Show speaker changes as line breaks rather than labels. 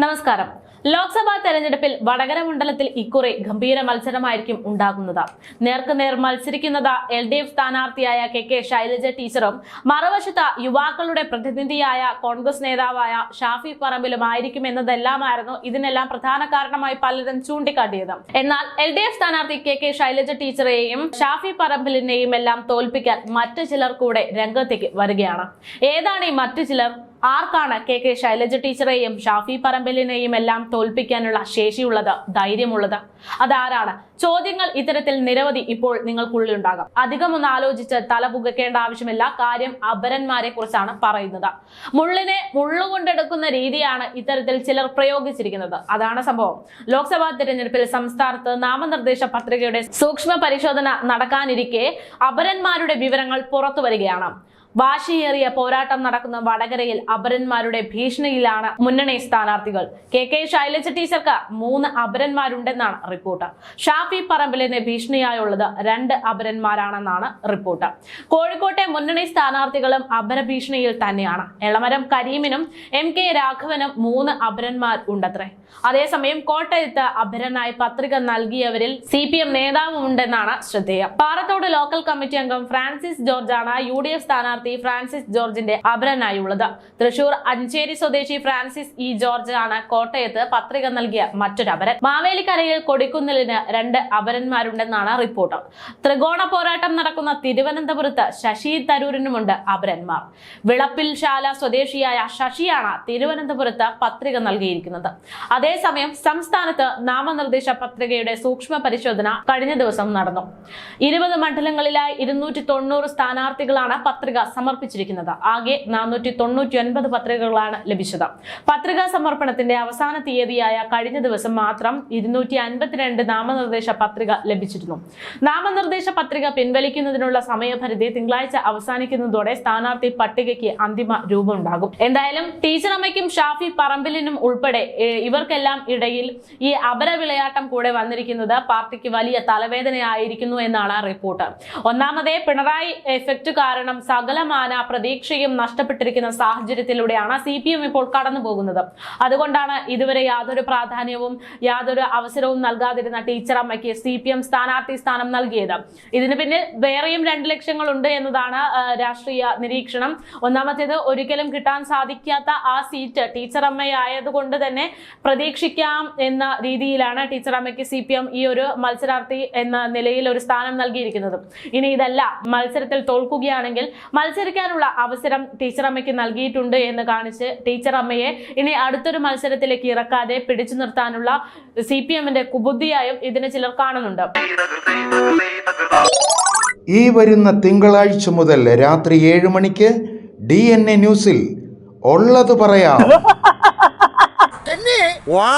നമസ്കാരം. ലോക്സഭാ തെരഞ്ഞെടുപ്പിൽ വടകര മണ്ഡലത്തിൽ ഇക്കുറി ഗംഭീര മത്സരമായിരിക്കും ഉണ്ടാകുന്നത്. നേർക്കുനേർ മത്സരിക്കുന്നത് എൽ ഡി എഫ് സ്ഥാനാർത്ഥിയായ കെ കെ ശൈലജ ടീച്ചറും മറുവശത്ത് യുവാക്കളുടെ പ്രതിനിധിയായ കോൺഗ്രസ് നേതാവായ ഷാഫി പറമ്പിലും ആയിരിക്കും എന്നതെല്ലാമായിരുന്നു ഇതിനെല്ലാം പ്രധാന കാരണമായി പലരും ചൂണ്ടിക്കാട്ടിയത്. എന്നാൽ എൽ ഡി എഫ് സ്ഥാനാർത്ഥി കെ കെ ശൈലജ ടീച്ചറെയും ഷാഫി പറമ്പിലിനെയും എല്ലാം തോൽപ്പിക്കാൻ മറ്റു ചിലർ കൂടെ രംഗത്തേക്ക് വരികയാണ്. ഏതാണ് ഈ മറ്റു ചിലർ? ആർക്കാണ് കെ കെ ശൈലജ ടീച്ചറെയും ഷാഫി പറമ്പലിനെയും എല്ലാം തോൽപ്പിക്കാനുള്ള ശേഷിയുള്ളത് ധൈര്യമുള്ളത്? അതാരാണ്? ചോദ്യങ്ങൾ ഇത്തരത്തിൽ നിരവധി ഇപ്പോൾ നിങ്ങൾക്കുള്ളിൽ ഉണ്ടാകാം. അധികം ഒന്ന് ആലോചിച്ച് തല പുകയ്ക്കേണ്ട ആവശ്യമില്ല. കാര്യം അപരന്മാരെ കുറിച്ചാണ് പറയുന്നത്. മുള്ളിനെ മുള്ളുകൊണ്ടെടുക്കുന്ന രീതിയാണ് ഇത്തരത്തിൽ ചിലർ പ്രയോഗിച്ചിരിക്കുന്നത്. അതാണ് സംഭവം. ലോക്സഭാ തിരഞ്ഞെടുപ്പിൽ സംസ്ഥാനത്ത് നാമനിർദ്ദേശ പത്രികയുടെ സൂക്ഷ്മ പരിശോധന നടക്കാനിരിക്കെ അപരന്മാരുടെ വിവരങ്ങൾ പുറത്തു വരികയാണ്. വാശിയേറിയ പോരാട്ടം നടക്കുന്ന വടകരയിൽ അപരന്മാരുടെ ഭീഷണിയിലാണ് മുന്നണി സ്ഥാനാർത്ഥികൾ. കെ കെ ശൈലജ ടീച്ചർക്ക് മൂന്ന് അപരന്മാരുണ്ടെന്നാണ് റിപ്പോർട്ട്. ഷാഫി പറമ്പിലിന് ഭീഷണിയായുള്ളത് രണ്ട് അപരന്മാരാണെന്നാണ് റിപ്പോർട്ട്. കോഴിക്കോട്ടെ മുന്നണി സ്ഥാനാർത്ഥികളും അപരഭീഷണിയിൽ തന്നെയാണ്. എളമരം കരീമിനും എം കെ രാഘവനും മൂന്ന് അപരന്മാർ ഉണ്ടത്രേ. അതേസമയം കോട്ടയത്ത് അപരനായി പത്രിക നൽകിയവരിൽ സി പി എം നേതാവും ഉണ്ടെന്നാണ് ശ്രദ്ധേയം. പാറത്തോട് ലോക്കൽ കമ്മിറ്റി അംഗം ഫ്രാൻസിസ് ജോർജാണ് യു ഡി എഫ് സ്ഥാനാർത്ഥി ഫ്രാൻസിസ് ജോർജിന്റെ അപരനായുള്ളത്. തൃശൂർ അഞ്ചേരി സ്വദേശി ഫ്രാൻസിസ് ഇ ജോർജ് ആണ് കോട്ടയത്ത് പത്രിക നൽകിയ മറ്റൊരു അപരൻ. മാവേലിക്കരയിൽ കൊടിക്കുന്നിലിന് രണ്ട് അപരന്മാരുണ്ടെന്നാണ് റിപ്പോർട്ട്. ത്രികോണ പോരാട്ടം നടക്കുന്ന തിരുവനന്തപുരത്ത് ശശി തരൂരിനുമുണ്ട് അപരന്മാർ. വിളപ്പിൽ ശാല സ്വദേശിയായ ശശിയാണ് തിരുവനന്തപുരത്ത് പത്രിക നൽകിയിരിക്കുന്നത്. അതേസമയം സംസ്ഥാനത്ത് നാമനിർദ്ദേശ പത്രികയുടെ സൂക്ഷ്മ പരിശോധന കഴിഞ്ഞ ദിവസം നടന്നു. ഇരുപത് മണ്ഡലങ്ങളിലായി ഇരുന്നൂറ്റി തൊണ്ണൂറ് സ്ഥാനാർത്ഥികളാണ് പത്രിക സമർപ്പിച്ചിരിക്കുന്നത്. ആകെ നാനൂറ്റി തൊണ്ണൂറ്റി ഒൻപത് പത്രികകളാണ് ലഭിച്ചത്. പത്രികാ സമർപ്പണത്തിന്റെ അവസാന തീയതിയായ കഴിഞ്ഞ ദിവസം മാത്രം ഇരുന്നൂറ്റി അൻപത്തിരണ്ട് നാമനിർദ്ദേശ പത്രിക ലഭിച്ചിരുന്നു. നാമനിർദ്ദേശ പത്രിക പിൻവലിക്കുന്നതിനുള്ള സമയപരിധി തിങ്കളാഴ്ച അവസാനിക്കുന്നതോടെ സ്ഥാനാർത്ഥി പട്ടികയ്ക്ക് അന്തിമ രൂപമുണ്ടാകും. എന്തായാലും ടീച്ചർ അമ്മയ്ക്കും ഷാഫി പറമ്പിലിനും ഉൾപ്പെടെ ഇവർക്കെല്ലാം ഇടയിൽ ഈ അപരവിളയാട്ടം കൂടെ വന്നിരിക്കുന്നത് പാർട്ടിക്ക് വലിയ തലവേദനയായിരിക്കുന്നു എന്നാണ് റിപ്പോർട്ട്. ഒന്നാമതേ പിണറായി എഫക്റ്റ് കാരണം സകലമാന പ്രതീക്ഷയും നഷ്ടപ്പെട്ടിരിക്കുന്ന സാഹചര്യത്തിലൂടെയാണ് സി പി എം ഇപ്പോൾ കടന്നു പോകുന്നത് അതുകൊണ്ടാണ് ഇതുവരെ യാതൊരു പ്രാധാന്യവും യാതൊരു അവസരവും നൽകാതിരുന്ന ടീച്ചർ അമ്മയ്ക്ക് സി പി എം സ്ഥാനാർത്ഥി സ്ഥാനം നൽകിയത്. ഇതിന് പിന്നിൽ വേറെയും രണ്ട് ലക്ഷ്യങ്ങളുണ്ട് എന്നതാണ് രാഷ്ട്രീയ നിരീക്ഷണം. ഒന്നാമത്തേത് ഒരിക്കലും കിട്ടാൻ സാധിക്കാത്ത ആ സീറ്റ് ടീച്ചർ അമ്മയായതുകൊണ്ട് തന്നെ പ്രതീക്ഷിക്കാം എന്ന രീതിയിലാണ് ടീച്ചർ അമ്മയ്ക്ക് സി പി എം ഈ ഒരു മത്സരാർത്ഥി എന്ന നിലയിൽ ഒരു സ്ഥാനം നൽകിയിരിക്കുന്നത്. ഇനി ഇതല്ല മത്സരത്തിൽ തോൽക്കുകയാണെങ്കിൽ മത്സരിക്കാനുള്ള അവസരം ടീച്ചർ അമ്മയ്ക്ക് നൽകിയിട്ടുണ്ട് എന്ന് കാണിച്ച് ടീച്ചർ അമ്മയെ ഇനി അടുത്തൊരു മത്സരത്തിലേക്ക് ഇറക്കാതെ പിടിച്ചു നിർത്താനുള്ള സി പി എമ്മിന്റെ കുബുദ്ധിയായും ഇതിനെ ചിലർ കാണുന്നുണ്ട്.
ഈ വരുന്ന തിങ്കളാഴ്ച മുതൽ രാത്രി ഏഴ് മണിക്ക് ഡി എൻ എ ന്യൂസിൽ ഉള്ളത് പറയാം.
വാ.